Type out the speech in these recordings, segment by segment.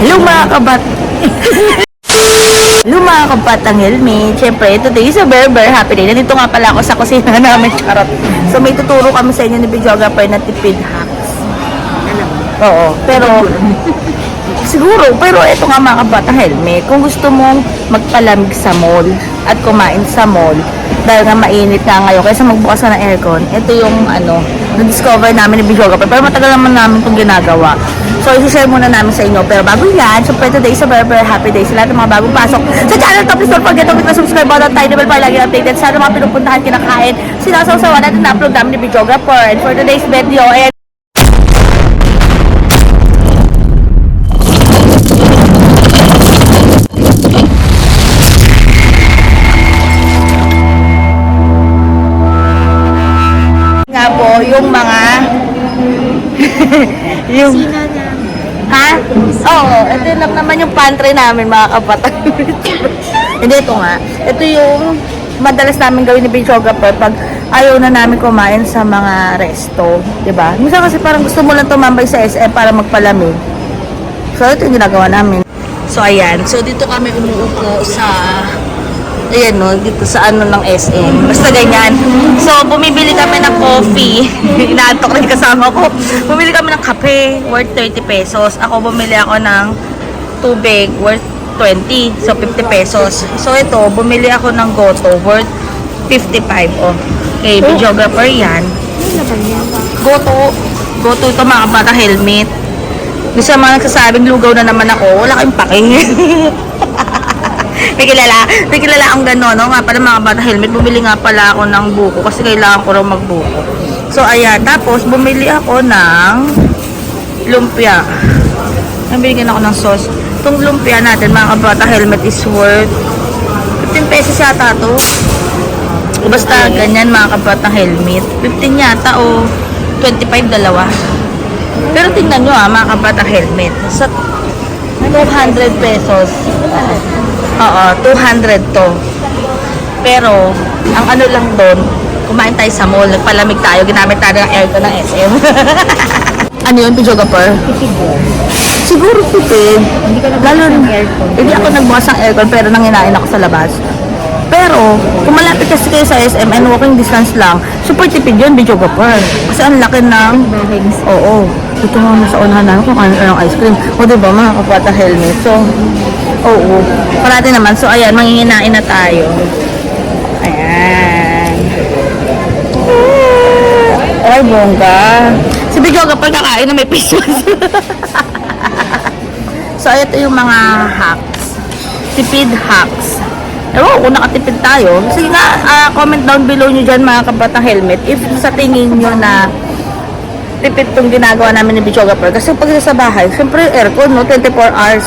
Hello mga kabat... Hello mga kabatang helmet. Siyempre, today is a very very happy day. Nandito nga pala ako sa kusina namin, charot. So may tuturo kami sa inyo ni videographer na tipid hacks. Oo, pero... Siguro, pero ito nga mga kabatang helmet. Kung gusto mong magpalamig sa mall at kumain sa mall, dahil nga mainit nga ngayon, kaysa magbukas ka ng aircon, ito yung ano, na-discover namin ni videographer. Pero matagal naman namin itong ginagawa. So, isi-share muna namin sa inyo. Pero bago yan, so today is a very, very happy day sa lahat ng mga bagong pasok sa channel to. Please don't forget to click the subscribe button, tiny bell para lagi updated sa mga pinupuntahan, kinakain, sinasawsawa natin na upload namin ni videographer. And for today's video, and yung mga yung Ha? Oo, ito lang naman yung pantry namin mga kapatid. Hindi, ito nga. Ito yung madalas namin gawin ni videographer pag ayaw na namin kumain sa mga resto. ba? Minsan kasi parang gusto mo lang tumambay sa SM para magpalamig. So, ito yung ginagawa namin. So, ayan. So, dito kami umuupo sa ayan no, dito sa ano ng SM. Basta ganyan. So, bumibili kami ng coffee. Inaantok rin kasama ko. Bumili kami ng kape worth 30 pesos. Ako bumili ako ng tubig worth 20. So, 50 pesos. So, ito, bumili ako ng goto worth 55. Oh. Okay, videographer yan. Goto. Goto ito mga bata helmet. Bisa mga nagsasabing lugaw na naman ako, wala kayong pake. may kilala, may kilala ang gano'n, no? Nga pala mga bata helmet, bumili nga pala ako ng buko kasi kailangan ko raw magbuko. So, ayan. Tapos, bumili ako ng lumpia. Nabigyan ako ng sauce. Itong lumpia natin, mga kabata helmet, is worth 15 pesos yata to. Basta ganyan mga kabata helmet. 15 yata o 25 dalawa. Pero tingnan nyo ah, mga kabata helmet. Sa 200 pesos. Oo, 200 to. Pero, ang ano lang doon, kumain tayo sa mall, nagpalamig tayo, ginamit tayo ng aircon ng SM. ano yun, videographer? Siguro tipid. Hindi ka Lalo, nagbukas ng aircon. Hindi ako nagbukas ng aircon, pero nanginain ako sa labas. Pero, kung malapit kasi kayo sa SM and walking distance lang, super tipid yun, videographer. Kasi ang laki ng. Oo. Ito nga sa unahan namin kung ano ng ice cream. O diba mga kapata helmet. So, oo. Parati naman. So, ayan, manginginain na tayo. Ayan. Ay, bongga. Si Bidyo kapag kakain na may Christmas. so, ito yung mga hacks. Tipid hacks. Ewan ko nakatipid tayo. Sige nga, ah, comment down below nyo dyan mga kabatang helmet. If sa tingin nyo na tipid tong ginagawa namin ni videographer. Kasi pag sa bahay, syempre aircon, no? 24 hours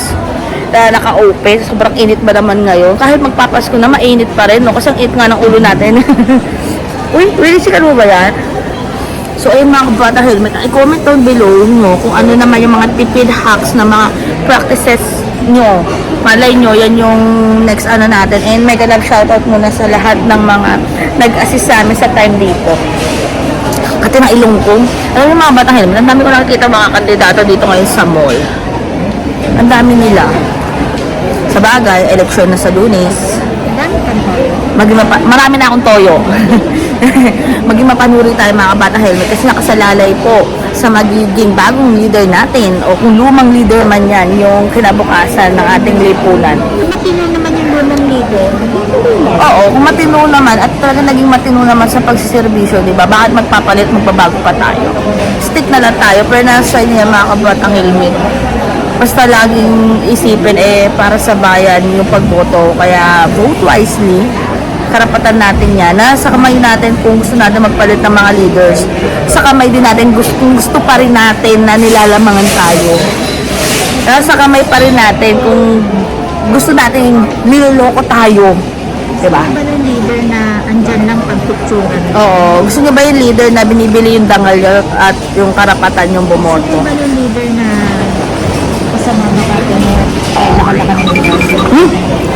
na naka-open. Sobrang init ba naman ngayon? Kahit magpapasko na, mainit pa rin, no? Kasi ang init nga ng ulo natin. Uy, really sikat mo ba yan? So, ayun mga kabata helmet, i-comment down below nyo kung ano naman yung mga tipid hacks na mga practices nyo. Malay nyo, yan yung next ano natin. And mega love shoutout muna sa lahat ng mga nag-assist sa amin sa time dito. Kati na ilungkong. Alam niyo mga batang helmet, ang dami ko nakikita mga kandidato dito ngayon sa mall. Ang dami nila. Sa bagay, eleksyon na sa lunes. Maging mapa- marami na akong toyo. maging mapanuri tayo mga bata helmet kasi nakasalalay po sa magiging bagong leader natin o kung lumang leader man yan yung kinabukasan ng ating lipunan. Matino naman yung lumang leader. Oo, kung matino naman at talaga naging matino naman sa pagsiservisyo, di ba? Bakit magpapalit, magbabago pa tayo? Stick na lang tayo, pero nasa inyo mga kabatang helmet. Basta laging isipin eh para sa bayan yung pagboto. Kaya vote wisely. Karapatan natin yan. Nasa kamay natin kung gusto natin magpalit ng mga leaders. Sa kamay din natin gusto, gusto pa rin natin na nilalamangan tayo. Nasa kamay pa rin natin kung gusto natin niloloko tayo. Diba? Ano ba ng leader na andyan lang pagtutsuran? Oo. Gusto niyo ba yung leader na binibili yung dangal at yung karapatan yung bumoto? ba ng leader na kasama mo nakalaka ng leader? Hmm?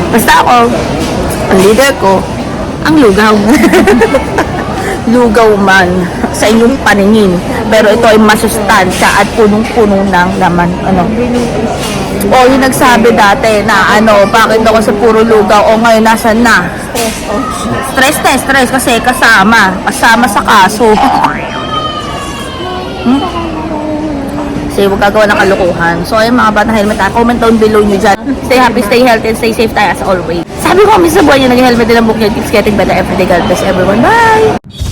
Basta ako, ang leader ko, ang lugaw. lugaw man sa inyong paningin. Pero ito ay masustansya at punong-puno ng laman. Ano? O, yung nagsabi dati na ano, bakit ako sa puro lugaw o ngayon nasan na? Stress oh. Stress na stress kasi kasama. Kasama sa kaso. hmm? Kasi huwag gagawa ng kalukuhan. So, ayun mga bata helmet ha. Comment down below nyo dyan. Stay happy, stay healthy, and stay safe tayo as always. Sabi ko kami sa buhay nyo, nag-helmet din ang book nyo. Keeps getting better every day. God bless everyone. Bye!